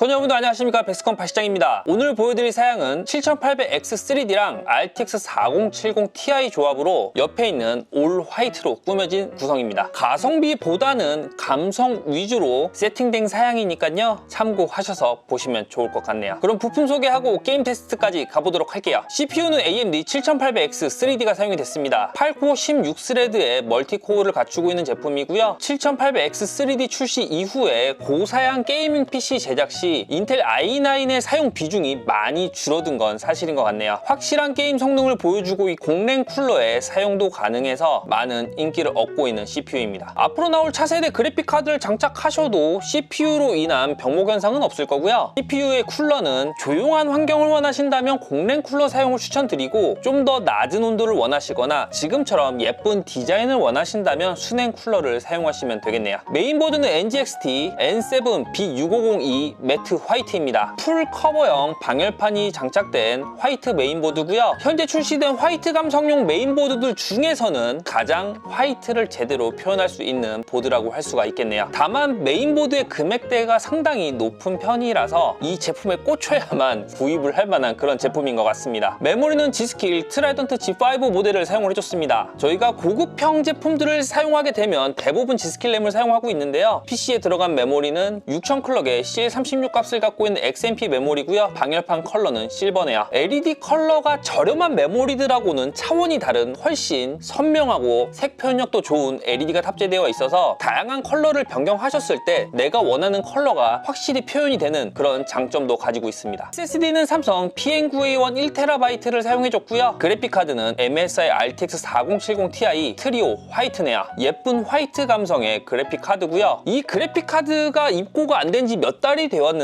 여러분들 안녕하십니까? 백스컴 박시장입니다. 오늘 보여드릴 사양은 7800X3D랑 RTX 4070 Ti 조합으로 옆에 있는 올 화이트로 꾸며진 구성입니다. 가성비보다는 감성 위주로 세팅된 사양이니까요 참고하셔서 보시면 좋을 것 같네요. 그럼 부품 소개하고 게임 테스트까지 가보도록 할게요. CPU는 AMD 7800X3D가 사용이 됐습니다. 8코어 16스레드의 멀티코어를 갖추고 있는 제품이고요. 7800X3D 출시 이후에 고사양 게이밍 PC 제작 시 인텔 i9의 사용 비중이 많이 줄어든 건 사실인 것 같네요. 확실한 게임 성능을 보여주고 이 공랭 쿨러에 사용도 가능해서 많은 인기를 얻고 있는 CPU입니다. 앞으로 나올 차세대 그래픽 카드를 장착하셔도 CPU로 인한 병목 현상은 없을 거고요. CPU의 쿨러는 조용한 환경을 원하신다면 공랭 쿨러 사용을 추천드리고 좀 더 낮은 온도를 원하시거나 지금처럼 예쁜 디자인을 원하신다면 순행 쿨러를 사용하시면 되겠네요. 메인보드는 NGXT N7 B6502 매트 화이트입니다. 풀 커버형 방열판이 장착된 화이트 메인보드고요. 현재 출시된 화이트 감 성용 메인보드들 중에서는 가장 화이트를 제대로 표현할 수 있는 보드라고 할 수가 있겠네요. 다만 메인보드의 금액대가 상당히 높은 편이라서 이 제품에 꽂혀야만 구입을 할 만한 그런 제품인 것 같습니다. 메모리는 G스킬 트라이던트 G5 모델을 사용을 해줬습니다. 저희가 고급형 제품들을 사용하게 되면 대부분 G스킬 램을 사용하고 있는데요. PC에 들어간 메모리는 6000 클럭의 CL36 값을 갖고 있는 XMP 메모리고요. 방열판 컬러는 실버네요. LED 컬러가 저렴한 메모리들하고는 차원이 다른 훨씬 선명하고 색 표현력도 좋은 LED가 탑재되어 있어서 다양한 컬러를 변경하셨을 때 내가 원하는 컬러가 확실히 표현이 되는 그런 장점도 가지고 있습니다. SSD는 삼성 PN9A1 1TB를 사용해줬고요. 그래픽카드는 MSI RTX 4070 Ti 트리오 화이트네요. 예쁜 화이트 감성의 그래픽카드고요. 이 그래픽카드가 입고가 안 된 지 몇 달이 되었는데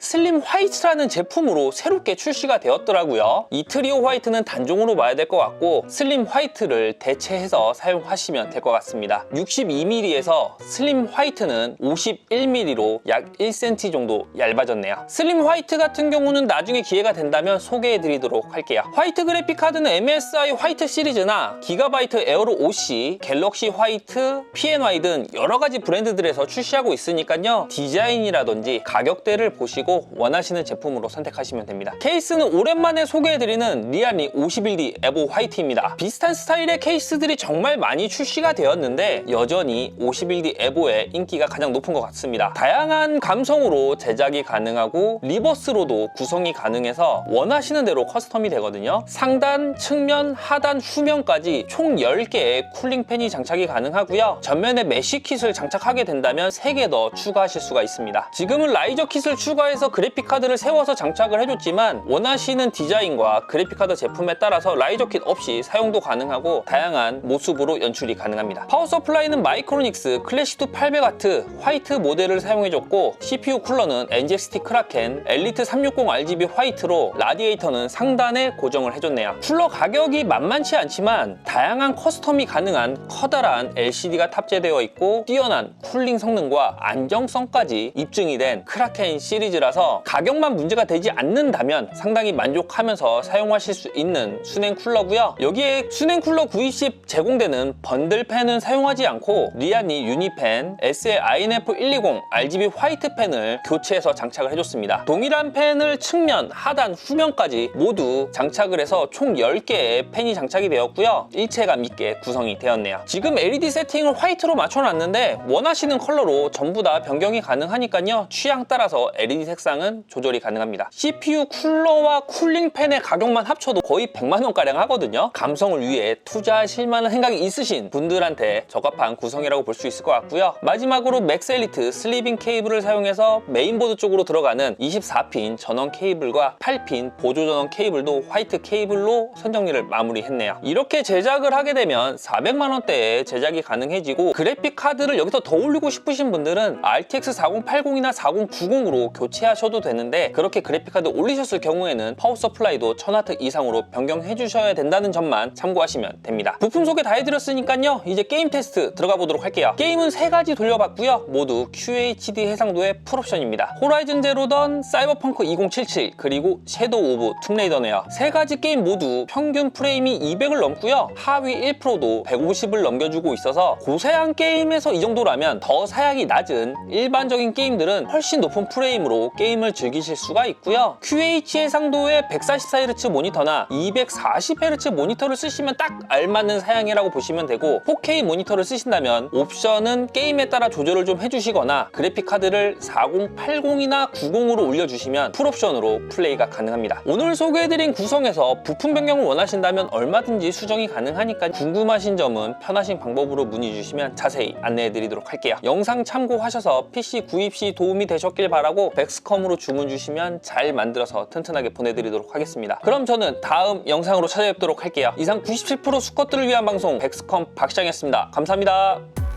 슬림 화이트라는 제품으로 새롭게 출시가 되었더라고요. 이 트리오 화이트는 단종으로 봐야 될 것 같고 슬림 화이트를 대체해서 사용하시면 될 것 같습니다. 62mm에서 슬림 화이트는 51mm로 약 1cm 정도 얇아졌네요. 슬림 화이트 같은 경우는 나중에 기회가 된다면 소개해드리도록 할게요. 화이트 그래픽 카드는 MSI 화이트 시리즈나 기가바이트 에어로 OC, 갤럭시 화이트, PNY 등 여러 가지 브랜드들에서 출시하고 있으니까요. 디자인이라든지 가격대를 보시고 원하시는 제품으로 선택하시면 됩니다. 케이스는 오랜만에 소개해드리는 리알미 51D 에보 화이트입니다. 비슷한 스타일의 케이스들이 정말 많이 출시가 되었는데 여전히 51D 에보의 인기가 가장 높은 것 같습니다. 다양한 감성으로 제작이 가능하고 리버스로도 구성이 가능해서 원하시는 대로 커스텀이 되거든요. 상단, 측면, 하단, 후면까지 총 10개의 쿨링팬이 장착이 가능하고요. 전면에 메쉬 킷을 장착하게 된다면 3개 더 추가하실 수가 있습니다. 지금은 라이저 킷을 추가해서 그래픽카드를 세워서 장착을 해줬지만 원하시는 디자인과 그래픽카드 제품에 따라서 라이저 킷 없이 사용도 가능하고 다양한 모습으로 연출이 가능합니다. 파워 서플라이는 마이크로닉스 클래식2 800W 화이트 모델을 사용해줬고 CPU 쿨러는 NGXT 크라켄 엘리트 360 RGB 화이트로 라디에이터는 상단에 고정을 해줬네요. 쿨러 가격이 만만치 않지만 다양한 커스텀이 가능한 커다란 LCD가 탑재되어 있고 뛰어난 쿨링 성능과 안정성까지 입증이 된 크라켄 시리즈라서 가격만 문제가 되지 않는다면 상당히 만족하면서 사용하실 수 있는 수냉 쿨러고요. 여기에 수냉 쿨러 구입 시 제공되는 번들 팬은 사용하지 않고 리아니 유니팬, SL INF120 RGB 화이트 팬을 교체해서 장착을 해줬습니다. 동일한 팬을 측면, 하단, 후면까지 모두 장착을 해서 총 10개의 팬이 장착이 되었고요. 일체감 있게 구성이 되었네요. 지금 LED 세팅을 화이트로 맞춰놨는데 원하시는 컬러로 전부 다 변경이 가능하니까요. 취향 따라서 LED 색상은 조절이 가능합니다. CPU 쿨러와 쿨링 팬의 가격만 합쳐도 거의 100만 원가량 하거든요. 감성을 위해 투자하실 만한 생각이 있으신 분들한테 적합한 구성이라고 볼 수 있을 것 같고요. 마지막으로 맥스 엘리트 슬리빙 케이블을 사용해서 메인보드 쪽으로 들어가는 24핀 전원 케이블과 8핀 보조 전원 케이블도 화이트 케이블로 선정리를 마무리했네요. 이렇게 제작을 하게 되면 400만 원대에 제작이 가능해지고 그래픽 카드를 여기서 더 올리고 싶으신 분들은 RTX 4080이나 4090 으로 교체하셔도 되는데 그렇게 그래픽카드 올리셨을 경우에는 파워 서플라이도 1000W 이상으로 변경해 주셔야 된다는 점만 참고하시면 됩니다. 부품 소개 다 해드렸으니까요. 이제 게임 테스트 들어가 보도록 할게요. 게임은 세 가지 돌려봤고요. 모두 QHD 해상도의 풀옵션입니다. 호라이즌 제로던 사이버펑크 2077 그리고 섀도우 오브 툼레이더네요. 세 가지 게임 모두 평균 프레임이 200을 넘고요. 하위 1%도 150을 넘겨주고 있어서 고사양 게임에서 이 정도라면 더 사양이 낮은 일반적인 게임들은 훨씬 높은 풀 프레임으로 게임을 즐기실 수가 있고요. QH 해상도의 144Hz 모니터나 240Hz 모니터를 쓰시면 딱 알맞는 사양이라고 보시면 되고 4K 모니터를 쓰신다면 옵션은 게임에 따라 조절을 좀 해주시거나 그래픽 카드를 4080이나 90으로 올려주시면 풀옵션으로 플레이가 가능합니다. 오늘 소개해드린 구성에서 부품 변경을 원하신다면 얼마든지 수정이 가능하니까 궁금하신 점은 편하신 방법으로 문의 주시면 자세히 안내해드리도록 할게요. 영상 참고하셔서 PC 구입 시 도움이 되셨길 바 라고 백스컴으로 주문 주시면 잘 만들어서 튼튼하게 보내드리도록 하겠습니다. 그럼 저는 다음 영상으로 찾아뵙도록 할게요. 이상 97% 수컷들을 위한 방송 백스컴 박시장이었습니다. 감사합니다.